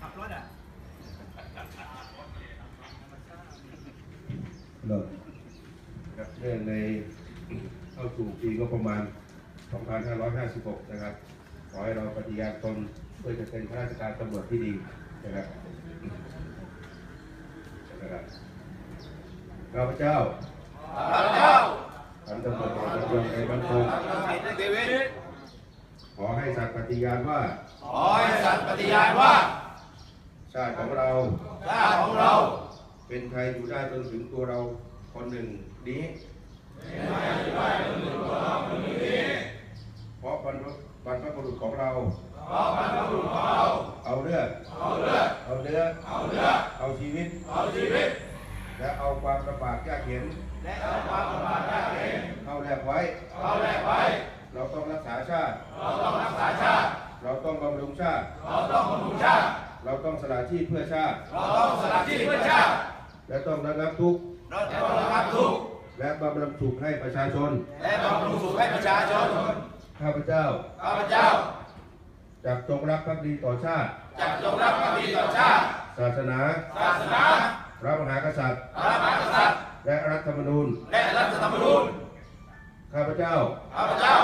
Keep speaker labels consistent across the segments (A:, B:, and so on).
A: ขับรถอะเนะ
B: ครับเนื่องในเข้าสู่ปีก็ประมาณ 2556 นะครับ ขอให้เราปฏิญาณตนเพื่อจะเป็นข้าราชการตำรวจที่ดีนะครับนะครับข้าพเจ้า
C: ข้าพเจ้า
B: ทำตำรวจของตำรวจในบ้านคง ขอให้สัตย์ปฏิญาณว่า
C: ขอให้สัตย์ปฏิญาณว่า
B: ชาติของเรา
C: ชาติของเรา
B: เป็นไทยอยู่ได้จนถึงตัวเราคนหนึ่งนี้เพราะบรรพบรรพบุรุษของเรา
C: เพราะบรรพบุรุษของเรา
B: เอาเลือด
C: เอาเลือด
B: เอาเนื้อ
C: เอาเลือด
B: เอาชีวิต
C: เอาชีวิต
B: และเอาความลำบากยากเข็น
C: และเอาความลำบากยากเข็น
B: เข้าแลกไว้
C: เข้าแลกไว้
B: เราต้องรักษาชาติ
C: เราต้องรักษาชาติ
B: เราต้องบำรุงชาติ
C: เราต้องบำรุงชาติ
B: เราต้องสละชีพเพื่อชาติ
C: เราต้องสละชีพเพื่อชาติ
B: และต้องระงับทุกข์
C: เราต้องระงับทุกข์
B: และบำรุงสุขให้ประชาชน
C: และบำรุงสุขให้ประชาชน
B: ข้าพเจ้า
C: ข้าพเจ้า
B: จะจงรักภักดีต่อชาติ
C: จะจงรักภักดีต่อชาติ
B: ศาสนา
C: ศาสนา
B: พระมหากษัตริย์
C: พระมหากษัตริย์
B: และรัฐธรรมนูญ
C: และรัฐธรรมนูญ
B: ข้าพเจ้า
C: ข้าพเจ้า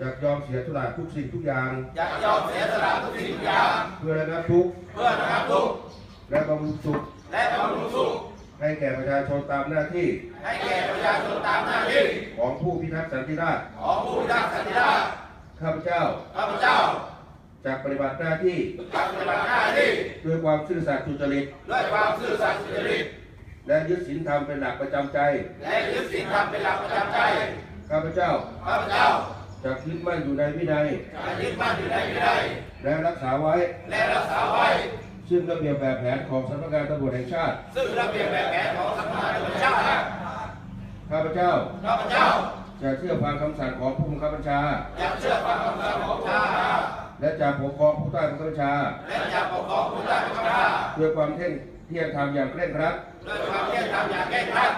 B: จะยอมเสียสละทุกสิ่งทุกอย่าง
C: จะยอมเสียสละทุกสิ่งทุกอย่าง
B: เพื่อระงับทุกข์
C: เพื่อระงับทุกข์
B: และบำรุงสุข
C: และบำรุงสุข
B: ให้แก่ประชาชนตามหน้าที่
C: ให้แก่ประชาชนตามหน้าที่
B: ของผู้พิทักษ์สันติราษฎร์
C: ของผู้พิทักษ์สันติราษฎร์
B: ข้าพเจ้า
C: ข้าพเจ้า
B: จะปฏิบัติหน้าที่
C: จะปฏิบัติหน้าที่
B: ด้วยความซื่อสัตย์สุจริต
C: ด้วยความซื่อสัตย์สุจริต
B: และยึดศีลธรรมเป็นหลักประจำใจ
C: และยึดศีลธรรมเป็นหลักประจำใจ
B: ข้าพเจ้า
C: ข้าพเจ้า
B: จะยึดมั่นอยู่ในวินัย
C: จะยึดมั่นอยู่ในวินัย
B: และรักษาไว้
C: และรักษาไว้
B: ซึ่งระเบียบแบบแผนของสำนักงานตำรวจแห่งชาติ
C: ซึ่งระเบียบแบบแผนของสำนักงานตำรวจแห่งชาติ
B: ข้าพเจ้า
C: ข้าพเจ้า
B: จะเชื่อฟังคำสั่งของผู้บังคับบัญชา
C: จะเชื่อฟังคำสั่งของชาติ
B: และจะปกครองผู้ใต้บังคับบัญชา
C: และจะปกครองผู้ใต้บังคับบัญชา
B: ด้วยความเที่ยงเที่ยงธรรมอย่างเคร่งครัด
C: ด้วยความเที่ยงธรรมอย่างแก้งครัด